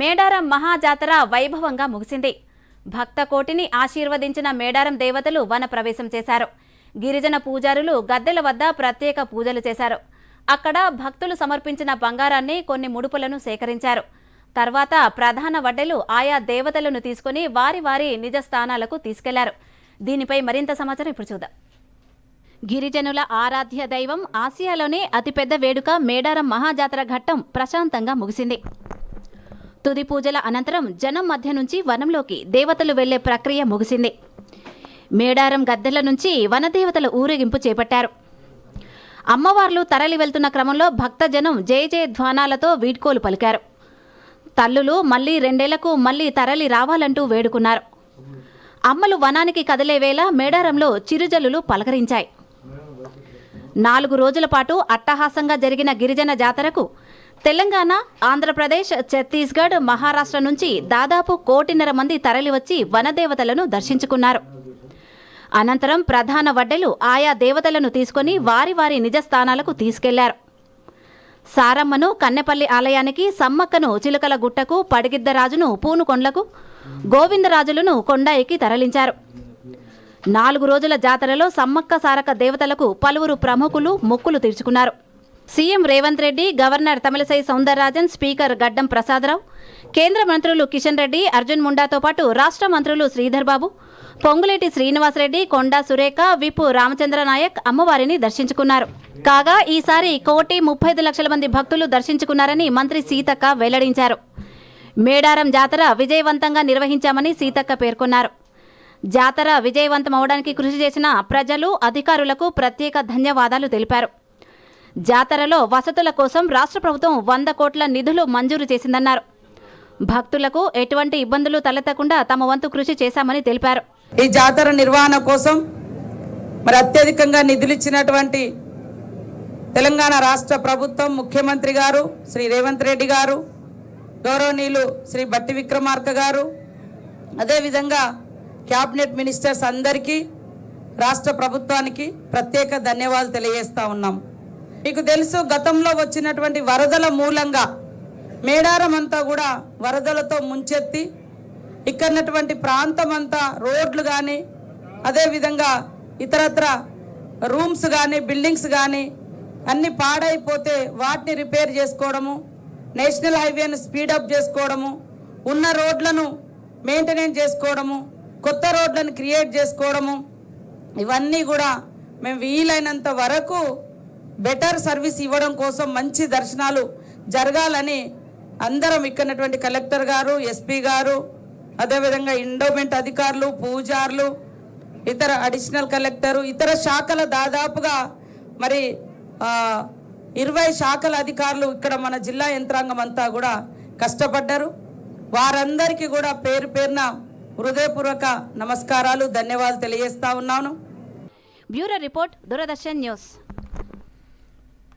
మేడారం మహాజాతర వైభవంగా ముగిసింది. భక్త కోటిని ఆశీర్వదించిన మేడారం దేవతలు వన ప్రవేశం చేశారు. గిరిజన పూజారులు గద్దెల వద్ద ప్రత్యేక పూజలు చేశారు. అక్కడ భక్తులు సమర్పించిన బంగారాన్ని కొన్ని ముడుపులను సేకరించారు. తర్వాత ప్రధాన వడ్డెలు ఆయా దేవతలను తీసుకుని వారి వారి నిజ స్థానాలకు తీసుకెళ్ళారు. దీనిపై మరింత సమాచారం ఇప్పుడు చూద్దాం. గిరిజనుల ఆరాధ్య దైవం ఆసియాలోనే అతిపెద్ద వేడుక మేడారం మహాజాతర ఘట్టం ప్రశాంతంగా ముగిసింది. తుది పూజల అనంతరం జనం మధ్య నుంచి వనంలోకి దేవతలు వెళ్ళే ప్రక్రియ ముగిసింది. మేడారం గద్దెల నుంచి వనదేవతల ఊరేగింపు చేపట్టారు. అమ్మవార్లు తరలి వెళ్తున్న క్రమంలో భక్తజనం జయ జయ ధ్వానాలతో వీడ్కోలు పలికారు. తల్లులు మళ్ళీ రెండేళ్ళకు మళ్ళీ తరలి రావాలంటూ వేడుకున్నారు. అమ్మలు వనానికి కదిలే వేళ మేడారంలో చిరుజల్లులు పలకరించాయి. నాలుగు రోజుల పాటు అట్టహాసంగా జరిగిన గిరిజన జాతరకు తెలంగాణ ఆంధ్రప్రదేశ్ ఛత్తీస్గఢ్ మహారాష్ట్ర నుంచి దాదాపు కోటిన్నర మంది తరలివచ్చి వనదేవతలను దర్శించుకున్నారు. అనంతరం ప్రధాన వడ్డెలు ఆయా దేవతలను తీసుకొని వారి వారి నిజ స్థానాలకు తీసుకెళ్ళారు. సారమ్మను కన్నెపల్లి ఆలయానికి సమ్మక్కను చిలుకల గుట్టకు పడిగిద్దరాజును పూనుకొండ్లకు గోవిందరాజులను కొండాయికి తరలించారు. నాలుగు రోజుల జాతరలో సమ్మక్క సారక దేవతలకు పలువురు ప్రముఖులు మొక్కులు తీర్చుకున్నారు. CM Revanth Reddy governor Tamilisai Soundararajan speaker Gaddam Prasada Rao కేంద్ర మంత్రులు కిషన్ రెడ్డి అర్జున్ ముండాతో పాటు రాష్ట్ర మంత్రులు శ్రీధర్ బాబు పొంగులేటి శ్రీనివాసరెడ్డి కొండా సురేఖ విపు రామచంద్ర నాయక్ అమ్మవారిని దర్శించుకున్నారు. కాగా ఈసారి కోటి ముప్పై ఐదు లక్షల మంది భక్తులు దర్శించుకున్నారని మంత్రి సీతక్క వెల్లడించారు. మేడారం జాతర విజయవంతంగా నిర్వహించామని సీతక్క పేర్కొన్నారు. జాతర విజయవంతం అవడానికి కృషి చేసిన ప్రజలు అధికారులకు ప్రత్యేక ధన్యవాదాలు తెలిపారు. జాతరలో వసతుల కోసం రాష్ట్ర ప్రభుత్వం వంద కోట్ల నిధులు మంజూరు చేసిందన్నారు. భక్తులకు ఎటువంటి ఇబ్బందులు తలెత్తకుండా తమ వంతు కృషి చేశామని తెలిపారు. ఈ జాతర నిర్వహణ కోసం మరి అత్యధికంగా నిధులు ఇచ్చినటువంటి తెలంగాణ రాష్ట్ర ప్రభుత్వం ముఖ్యమంత్రి గారు శ్రీ రేవంత్ రెడ్డి గారు గౌరవనీయులు శ్రీ బట్టి విక్రమార్క గారు అదేవిధంగా క్యాబినెట్ మినిస్టర్స్ అందరికీ రాష్ట్ర ప్రభుత్వానికి ప్రత్యేక ధన్యవాదాలు తెలియజేస్తా ఉన్నాం. మీకు తెలుసు గతంలో వచ్చినటువంటి వరదల మూలంగా మేడారం అంతా కూడా వరదలతో ముంచెత్తి ఇక్కడటువంటి ప్రాంతం అంతా రోడ్లు కానీ అదేవిధంగా ఇతరత్ర రూమ్స్ కానీ బిల్డింగ్స్ కానీ అన్ని పాడైపోతే వాటిని రిపేర్ చేసుకోవడము నేషనల్ హైవేను స్పీడప్ చేసుకోవడము ఉన్న రోడ్లను మెయింటెనెన్స్ చేసుకోవడము కొత్త రోడ్లను క్రియేట్ చేసుకోవడము ఇవన్నీ కూడా మేము వీలైనంత వరకు బెటర్ సర్వీస్ ఇవ్వడం కోసం మంచి దర్శనాలు జరగాలని అందరం ఇక్కడటువంటి కలెక్టర్ గారు ఎస్పీ గారు అదేవిధంగా ఇండోమెంట్ అధికారులు పూజార్లు ఇతర అడిషనల్ కలెక్టరు ఇతర శాఖల దాదాపుగా మరి ఇరవై శాఖల అధికారులు ఇక్కడ మన జిల్లా యంత్రాంగం అంతా కూడా కష్టపడ్డారు. వారందరికీ కూడా పేరు పేరున హృదయపూర్వక నమస్కారాలు ధన్యవాదాలు తెలియజేస్తా ఉన్నాను. Bureau report Doordarshan news.